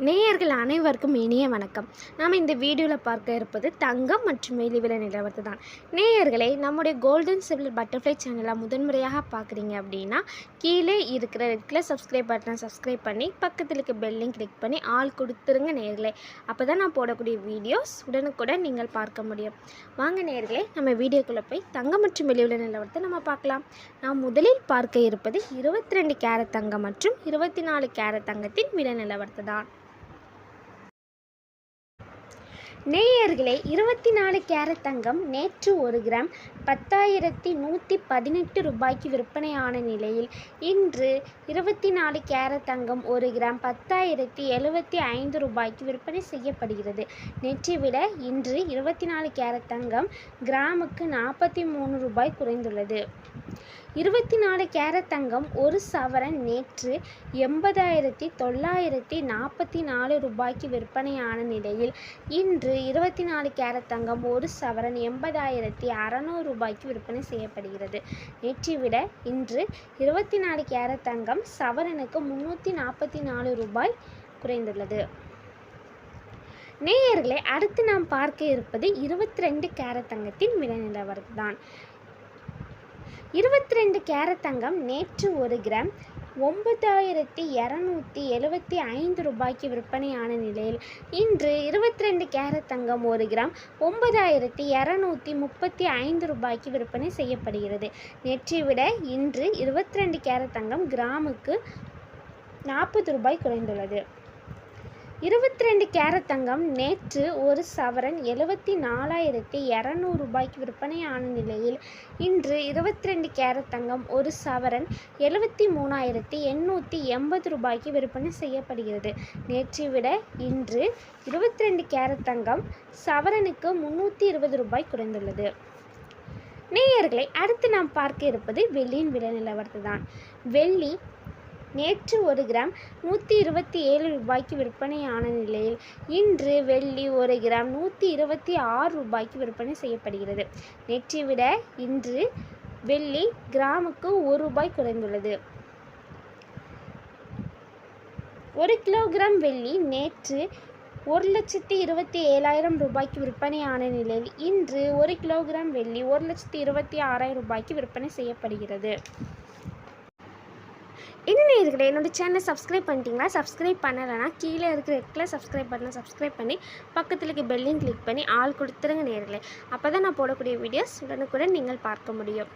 நேயர்கள் அனைவருக்கும் இனிய வணக்கம். நாம் இந்த வீடியோவில் பார்க்க இருப்பது தங்கம் மற்றும் வெள்ளி விலை நிலவரத்து தான். நேயர்களை நம்முடைய கோல்டன் சிவில் பட்டர்ஃப்ளை சேனலை முதன்முறையாக பார்க்குறீங்க அப்படின்னா கீழே இருக்கிற ரெட் கலர் சப்ஸ்கிரைப் பட்டனை சப்ஸ்கிரைப் பண்ணி பக்கத்தில் இருக்க பெல்லையும் கிளிக் பண்ணி ஆள் கொடுத்துருங்க நேயர்களே. அப்போ தான் நான் போடக்கூடிய வீடியோஸ் உடனுக்குடன் நீங்கள் பார்க்க முடியும். வாங்க நேயர்களை நம்ம வீடியோக்குள்ளே போய் தங்கம் மற்றும் வெள்ளி விலை நிலவரத்தை நம்ம பார்க்கலாம். நாம் முதலில் பார்க்க இருப்பது இருபத்தி ரெண்டு கேரட் தங்கம் மற்றும் இருபத்தி நாலு கேரட் தங்கத்தின் விலை நிலவரத்து தான். நேயர்களே இருபத்தி நாலு கேரட் தங்கம் நேற்று ஒரு கிராம் பத்தாயிரத்தி நூற்றி பதினெட்டு ரூபாய்க்கு விற்பனையான நிலையில் இன்று இருபத்தி நாலு கேரட் தங்கம் ஒரு கிராம் பத்தாயிரத்தி எழுபத்தி ஐந்து ரூபாய்க்கு விற்பனை செய்யப்படுகிறது. நேற்றை விட இன்று இருபத்தி நாலு கேரட் தங்கம் கிராமுக்கு நாற்பத்தி மூணு ரூபாய் குறைந்துள்ளது. இருபத்தி நாலு கேரட் தங்கம் ஒரு சவரன் நேற்று எண்பதாயிரத்தி தொள்ளாயிரத்தி நாற்பத்தி நாலு ரூபாய்க்கு விற்பனையான நிலையில் இன்று இருபத்தி நாலு கேரட் தங்கம் ஒரு சவரன் எண்பதாயிரத்தி அறநூறு ரூபாய்க்கு விற்பனை செய்யப்படுகிறது. நேற்றை விட இன்று இருபத்தி நாலு கேரட் தங்கம் சவரனுக்கு முந்நூற்றி நாற்பத்தி நாலு ரூபாய் குறைந்துள்ளது. நேயர்களை அடுத்து நாம் பார்க்க இருப்பது இருபத்தி ரெண்டு கேரட் தங்கத்தின் விலை நிலவரம் தான் இருபத்தி ரெண்டு கேரட் தங்கம் நேற்று ஒரு கிராம் ஒன்பதாயிரத்தி இரநூத்தி எழுபத்தி ஐந்து ரூபாய்க்கு விற்பனையான நிலையில் இன்று இருபத்தி ரெண்டு கேரட் தங்கம் ஒரு கிராம் ஒன்பதாயிரத்தி இரநூத்தி முப்பத்தி ஐந்து ரூபாய்க்கு விற்பனை செய்யப்படுகிறது. நேற்றை விட இன்று இருபத்தி ரெண்டு கேரட் தங்கம் கிராமுக்கு நாற்பது ரூபாய் குறைந்துள்ளது. இருபத்தி ரெண்டு கேரட் தங்கம் நேற்று ஒரு சவரன் எழுபத்தி நாலாயிரத்தி இரநூறு ரூபாய்க்கு விற்பனையான நிலையில் இன்று இருபத்தி ரெண்டு கேரட் தங்கம் ஒரு சவரன் எழுபத்தி மூணாயிரத்தி எண்ணூற்றி எண்பது ரூபாய்க்கு விற்பனை செய்யப்படுகிறது. நேற்றை விட இன்று இருபத்தி ரெண்டு கேரட் தங்கம் சவரனுக்கு முந்நூற்றி இருபது ரூபாய் குறைந்துள்ளது. நேயர்களை அடுத்து நாம் பார்க்க இருப்பது வெள்ளியின் விலை நிலவரத்து தான் வெள்ளி நேற்று ஒரு கிராம் நூற்றி இருபத்தி ஏழு ரூபாய்க்கு விற்பனையான நிலையில் இன்று வெள்ளி ஒரு கிராம் நூற்றி இருபத்தி ஆறு ரூபாய்க்கு விற்பனை செய்யப்படுகிறது. நேற்றை விட இன்று வெள்ளி கிராமுக்கு ஒரு ரூபாய் குறைந்துள்ளது. ஒரு கிலோகிராம் வெள்ளி நேற்று ஒரு லட்சத்தி இருபத்தி ஏழாயிரம் ரூபாய்க்கு விற்பனையான நிலையில் இன்று ஒரு கிலோகிராம் வெள்ளி ஒரு லட்சத்தி இருபத்தி ஆறாயிரம் ரூபாய்க்கு விற்பனை செய்யப்படுகிறது. இன்னும் இருக்கிற என்னோட சேனலை சப்ஸ்கிரைப் பண்ணிட்டீங்களா? சப்ஸ்கிரைப் பண்ணலைன்னா கீழே இருக்கிற ரெட்டில் சப்ஸ்கிரைப் பண்ண சப்ஸ்கிரைப் பண்ணி பக்கத்தில் இருக்க பெல்லையும் கிளிக் பண்ணி ஆள் கொடுத்துருங்க நேர்களே அப்போ தான் நான் போடக்கூடிய வீடியோஸ் உடனுக்குடன் நீங்கள் பார்க்க முடியும்.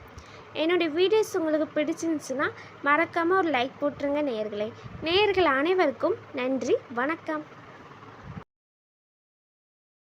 என்னுடைய வீடியோஸ் உங்களுக்கு பிடிச்சிருந்துச்சுன்னா மறக்காமல் ஒரு லைக் போட்டுருங்க நேர்களே நேர்கள் அனைவருக்கும் நன்றி வணக்கம்.